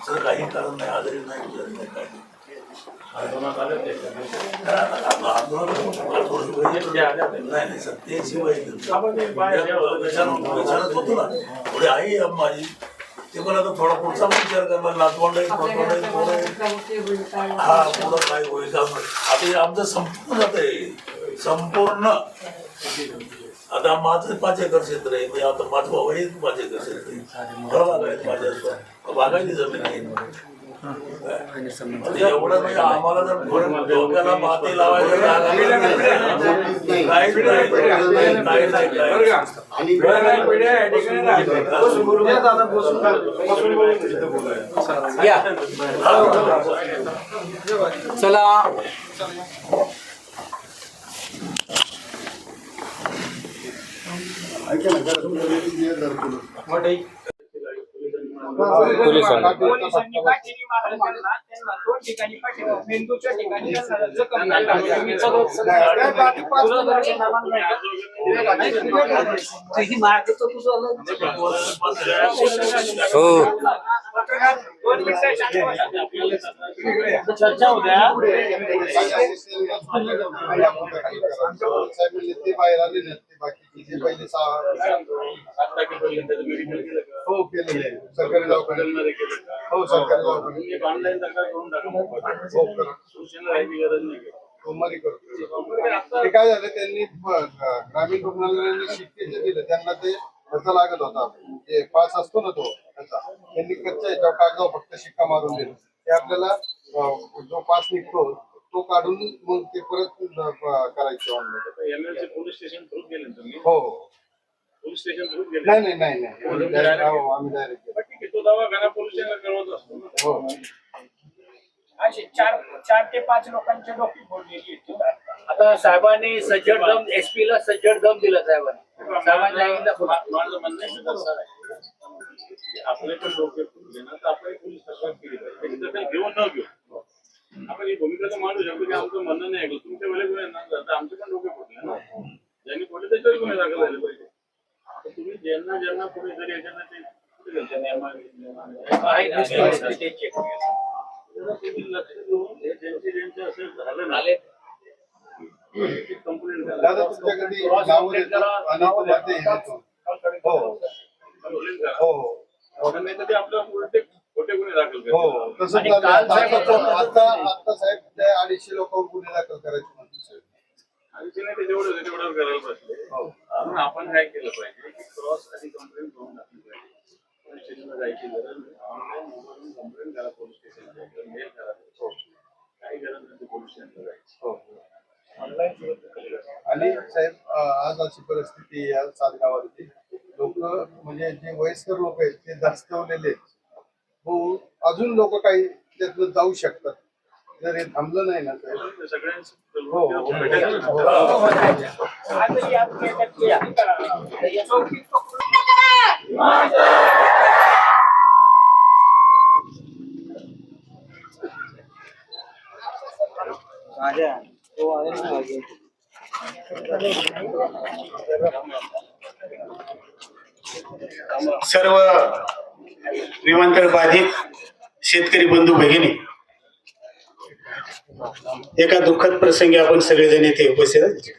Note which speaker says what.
Speaker 1: जायचं
Speaker 2: काही कारण नाही आजारी नाही विचार नाही काय नाही. नाही सत्याची विचारत होतो ना थोडी आई आहे माझी ते पण आता थोडा पुढचा पण विचार करणार नातवंड आहे, आहे, आहे. हा पुढं काय होईल का? आता हे आमचं संपूर्ण जात आहे संपूर्ण. आता माझं पाच एकर क्षेत्र आहे म्हणजे आता माझं भाऊ आहे पाच एकर क्षेत्र आहे. फळबाग आहेत माझ्या बागायती जमीन आहे. एवढं म्हणजे आम्हाला जर डोक्याला माती लावायचं. काहीच
Speaker 3: पोलिसांनी पाठीने मारलं त्यांना. त्यांना दोन ठिकाणी पाठीवर मेंदूच्या ठिकाणी त्यांना जखम झाली. मी सगळं-
Speaker 4: हो
Speaker 3: दोन मिनिटं शांत बसा.
Speaker 1: चर्चा होत्या
Speaker 5: बाकीचे जे पहिले सहा हो केलेले आहे. सरकारी दवाखान्यात. हो सरकारी दवाखान्यात. हो करा. सोमवारी करतो ते काय झालं त्यांनी ग्रामीण रुग्णालयाने शिक्के जे दिलं त्यांना ते खर्च लागत होता. जे पास असतो ना तो त्याचा. त्यांनी कच्च्या याच्यावर कागदावर फक्त शिक्का मारून दिला. ते आपल्याला अं, जो पास निघतो तो काढून मग ते परत करायचे online
Speaker 6: MLC police station through गेले तुम्ही?
Speaker 5: हो
Speaker 6: पोलीस स्टेशन थ्रू गेले
Speaker 5: नाही नाही नाही नाही. Direct- हो, आम्ही डायरेक्ट
Speaker 6: पण ठीक आहे. तो दवाखाना पोलीस कळवत असतो ना.
Speaker 5: हो.
Speaker 3: असे चार चार ते पाच लोकांचे डोकी फोडलेली आहेत.
Speaker 1: आता साहेबांनी सज्जड दम एसपी ला सज्जड दम दिला साहेबांनी. साहेबांनी
Speaker 6: माझं म्हणणं आपले पण डोके फुटले ना तर आपण एक पोलीस तक्रार केली पाहिजे त्याची दखल घेऊ न घेऊ आपण ही भूमिका तर मांडू शकतो की आमचं म्हणणं नाही ऐकलं तुमच्या वेळेस गुन्हे ना तर आमचे पण डोके फुटले ना ज्यांनी फुटले त्याच्यावर गुन्हे दाखल झाले पाहिजे आता तुम्ही ज्यांना ज्यांना कुठे जरी याच्यानं ते कुठे गेलते नियमा- नियमा-
Speaker 1: आहे ना, ते check करूया.
Speaker 6: जरा तुम्ही लक्ष देऊन ज्यांचे ज्यांचे असं झालं ना
Speaker 1: आले
Speaker 6: कंप्लेंट
Speaker 5: दादा तुमच्याकडे नावं देतो आणि तुम्हाला ते हे देतो. हो
Speaker 6: कंप्लेंट करा
Speaker 5: हो हो
Speaker 6: नाही तर ते आपल्या उलटे खोटे गुन्हे दाखल
Speaker 5: हो
Speaker 6: करतात
Speaker 5: तसंच
Speaker 1: आणि
Speaker 5: झालं.
Speaker 1: काल
Speaker 5: आता
Speaker 1: साहेब-
Speaker 5: आता आता साहेब ते अडीचशे लोकांवर गुन्हे दाखल करायचे म्हणते साहेब.
Speaker 6: आणि ते नाही ते जेवढं होतं तेवढं करायला पाहिजे
Speaker 5: हो.
Speaker 6: म्हणून आपण काय केलं पाहिजे की क्रॉस आणि कंप्लेंट करून टाकली पाहिजे. पोलीस स्टेशनला जायची गरज नाही. ऑनलाईन मोबाईलवरून कंप्लेंट करा पोलीस स्टेशनला मेल करा. काही गरज नाही पोलीस स्टेशनला जायची.
Speaker 5: हो. आणि साहेब आज अशी परिस्थिती या सातगावाची लोक म्हणजे जे वयस्कर लोक आहेत ते दास्तवलेले आहेत. हो अजून लोक काही त्यातनं जाऊ शकतात. जर हे थांबलं नाही ना साहेब
Speaker 6: ते
Speaker 5: हो हो,
Speaker 6: ना.
Speaker 5: हो.
Speaker 7: सर्व विमानतळ बाधित शेतकरी बंधू भगिनी एका दुःखद प्रसंगी आपण सगळेजण येथे उपस्थित आहोत.